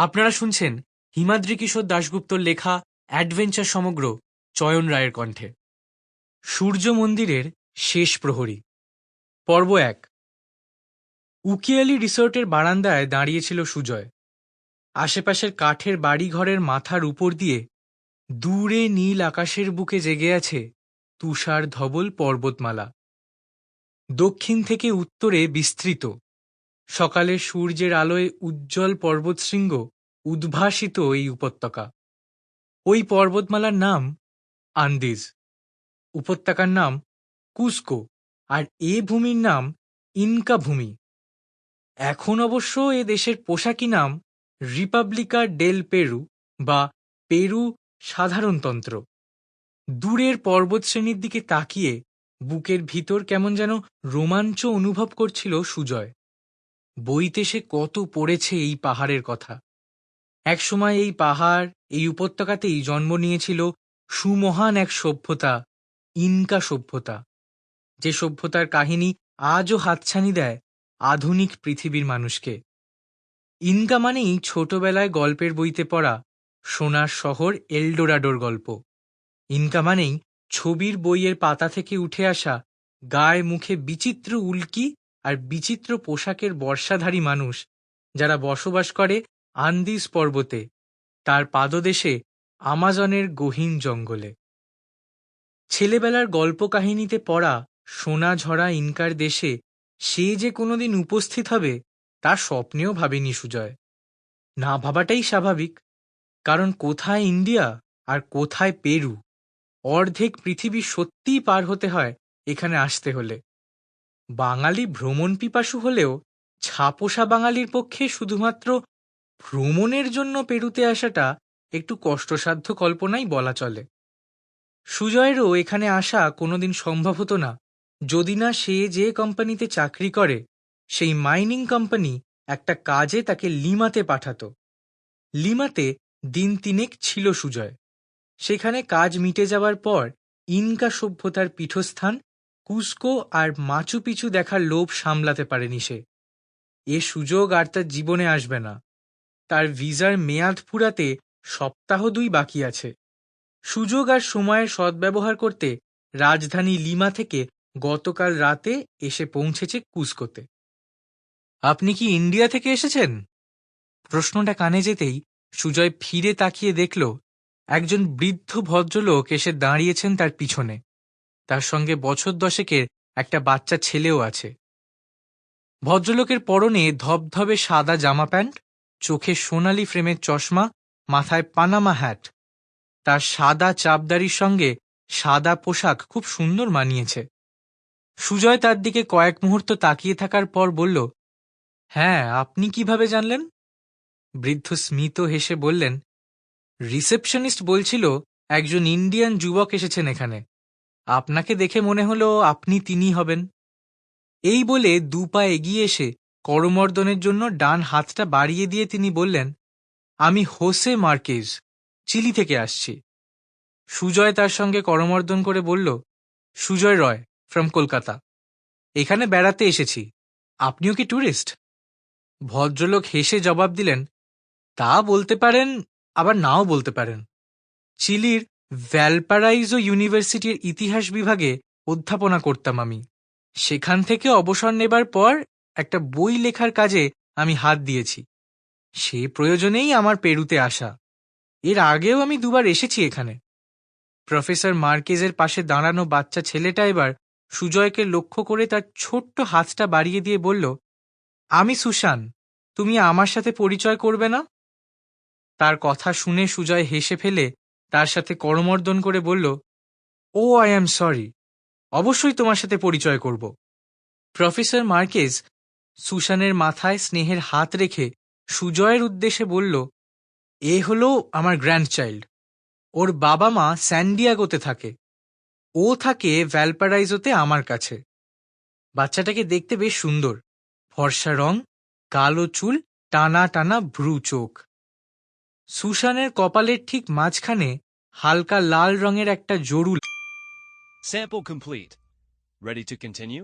আপনারা শুনছেন হিমাদ্রি কিশোর দাশগুপ্তর লেখা অ্যাডভেঞ্চার সমগ্র চয়ন রায়ের কণ্ঠে। সূর্য মন্দিরের শেষ প্রহরী। পর্ব এক। উকিয়ালি রিসোর্টের বারান্দায় দাঁড়িয়েছিল সুজয়। আশেপাশের কাঠের বাড়িঘরের মাথার উপর দিয়ে দূরে নীল আকাশের বুকে জেগে আছে তুষার ধবল পর্বতমালা। দক্ষিণ থেকে উত্তরে বিস্তৃত। সকালে সূর্যের আলোয় উজ্জ্বল পর্বতশৃঙ্গ উদ্ভাসিত এই উপত্যকা। ওই পর্বতমালার নাম আন্দিজ। উপত্যকার নাম কুস্কো আর এ ভূমির নাম ইনকা ভূমি। এখন অবশ্য এ দেশের পোশাকি নাম রিপাবলিকা ডেল পেরু বা পেরু সাধারণতন্ত্র। দূরের পর্বতশ্রেণীর দিকে তাকিয়ে বুকের ভিতর কেমন যেন রোমাঞ্চ অনুভব করছিল সুজয়। বইতে সে কত পড়েছে এই পাহাড়ের কথা। একসময় এই পাহাড়, এই উপত্যকাতেই জন্ম নিয়েছিল সুমহান এক সভ্যতা, ইনকা সভ্যতা। যে সভ্যতার কাহিনী আজও হাতছানি দেয় আধুনিক পৃথিবীর মানুষকে। ইনকা মানেই ছোটবেলায় গল্পের বইতে পড়া সোনার শহর এলডোরাডোর গল্প। ইনকা মানেই ছবির বইয়ের পাতা থেকে উঠে আসা গায়ে মুখে বিচিত্র উল্কি আর বিচিত্র পোশাকের বর্ষাধারী মানুষ যারা বসবাস করে আন্দিজ পর্বতে, তার পাদদেশে আমাজনের গহীন জঙ্গলে। ছেলেবেলার গল্প কাহিনীতে পড়া সোনা ঝরা ইনকার দেশে সে যে কোনোদিন উপস্থিত হবে, তা স্বপ্নেও ভাবেনি সুজয়। না ভাবাটাই স্বাভাবিক, কারণ কোথায় ইন্ডিয়া আর কোথায় পেরু? অর্ধেক পৃথিবী সত্যিই পার হতে হয় এখানে আসতে হলে। বাঙালি ভ্রমণ পিপাসু হলেও ছাপোষা বাঙালির পক্ষে শুধুমাত্র ভ্রমণের জন্য পেরুতে আসাটা একটু কষ্টসাধ্য কল্পনাই বলা চলে। সুজয়েরও এখানে আসা কোনোদিন সম্ভব হতো না, যদি না সে যে কোম্পানিতে চাকরি করে, সেই মাইনিং কোম্পানি একটা কাজে তাকে লিমাতে পাঠাত। লিমাতে দিন তিনেক ছিল সুজয়। সেখানে কাজ মিটে যাওয়ার পর ইনকা সভ্যতার পীঠস্থান কুস্কো আর মাচু পিছু দেখার লোভ সামলাতে পারেনি সে। এ সুযোগ আর তার জীবনে আসবে না। তার ভিসার মেয়াদ ফুরাতে সপ্তাহ দুই বাকি আছে। সুযোগ আর সময়ের সদ্ব্যবহার করতে রাজধানী লিমা থেকে গতকাল রাতে এসে পৌঁছেছে কুস্কোতে। আপনি কি ইন্ডিয়া থেকে এসেছেন? প্রশ্নটা কানে যেতেই সুজয় ফিরে তাকিয়ে দেখল, একজন বৃদ্ধ ভদ্রলোক এসে দাঁড়িয়েছেন তার পিছনে। তার সঙ্গে বছর দশেকের একটা বাচ্চা ছেলেও আছে। ভদ্রলোকের পরনে ধবধবে সাদা জামা প্যান্ট, চোখে সোনালি ফ্রেমের চশমা, মাথায় পানামা হ্যাট তার সাদা চাপদারির সঙ্গে সাদা পোশাক খুব সুন্দর মানিয়েছে। সুজয় তার দিকে কয়েক মুহূর্ত তাকিয়ে থাকার পর বলল হ্যাঁ আপনি কীভাবে জানলেন? বৃদ্ধ স্মিত হেসে বললেন, রিসেপশনিস্ট বলছিল একজন ইন্ডিয়ান যুবক এসেছেন এখানে। আপনাকে দেখে মনে হলো আপনি তিনি হবেন। এই বলে দু পা এগিয়ে এসে করমর্দনের জন্য ডান হাতটা বাড়িয়ে দিয়ে তিনি বললেন, আমি হোসে মার্কেজ, চিলি থেকে আসছি। সুজয় তার সঙ্গে করমর্দন করে বলল, সুজয় রয়, ফ্রম কলকাতা। এখানে বেড়াতে এসেছি। আপনিও কি ট্যুরিস্ট ভদ্রলোক হেসে জবাব দিলেন, তা বলতে পারেন, আবার নাও বলতে পারেন। চিলির ভ্যালপারাইজো ইউনিভার্সিটির ইতিহাস বিভাগে অধ্যাপনা করতাম আমি। সেখান থেকে অবসর নেবার পর একটা বই লেখার কাজে আমি হাত দিয়েছি। সে প্রয়োজনেই আমার পেরুতে আসা। এর আগেও আমি দুবার এসেছি এখানে। প্রফেসর মার্কেজের পাশে দাঁড়ানো বাচ্চা ছেলেটা এবার সুজয়কে লক্ষ্য করে তার ছোট্ট হাতটা বাড়িয়ে দিয়ে বলল, আমি সুশান, তুমি আমার সাথে পরিচয় করবে না? তার কথা শুনে সুজয় হেসে ফেলে তার সাথে করমর্দন করে বলল, ও, আই অ্যাম সরি। অবশ্যই তোমার সাথে পরিচয় করব। প্রফেসর মার্কেজ সুশানের মাথায় স্নেহের হাত রেখে সুজয়ের উদ্দেশ্যে বলল, এ হলো আমার গ্র্যান্ডচাইল্ড ওর বাবা মা স্যান্ডিয়াগোতে থাকে। ও থাকে ভ্যালপারাইজোতে আমার কাছে। বাচ্চাটাকে দেখতে বেশ সুন্দর। ফর্সা রং, কালো চুল, টানা টানা ভ্রু চোখ। সুশানের কপালের ঠিক মাঝখানে হালকা লাল রঙের একটা জরুল sample complete ready to continue